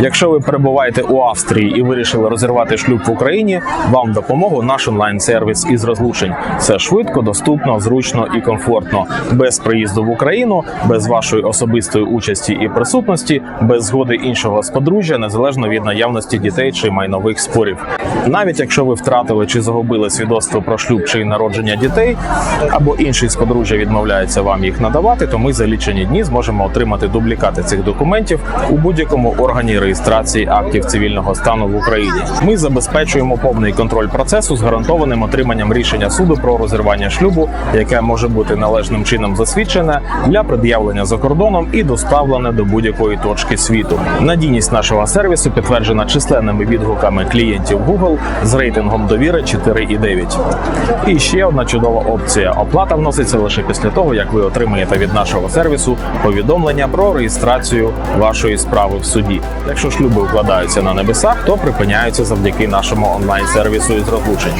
Якщо ви перебуваєте у Австрії і вирішили розірвати шлюб в Україні, вам допомогу наш онлайн-сервіс із розлучень. Все швидко, доступно, зручно і комфортно, без приїзду в Україну, без вашої особистої участі і присутності, без згоди іншого з подружжя, незалежно від наявності дітей чи майнових спорів. Навіть якщо ви втратили чи загубили свідоцтво про шлюб чи народження дітей, або інший з подружжя відмовляється вам їх надавати, то ми за лічені дні зможемо отримати дублікати цих документів у будь-якому органі реєстрації актів цивільного стану в Україні. Ми забезпечуємо повний контроль процесу з гарантованим отриманням рішення суду про розірвання шлюбу, яке може бути належним чином засвідчене для пред'явлення за кордоном і доставлене до будь-якої точки світу. Надійність нашого сервісу підтверджена численними відгуками клієнтів Google з рейтингом довіри 4,9. І ще одна чудова опція: оплата вноситься лише після того, як ви отримаєте від нашого сервісу повідомлення про реєстрацію вашої справи в суді. Якщо шлюби укладаються на небесах, то припиняються завдяки нашому онлайн сервісу із розлучень.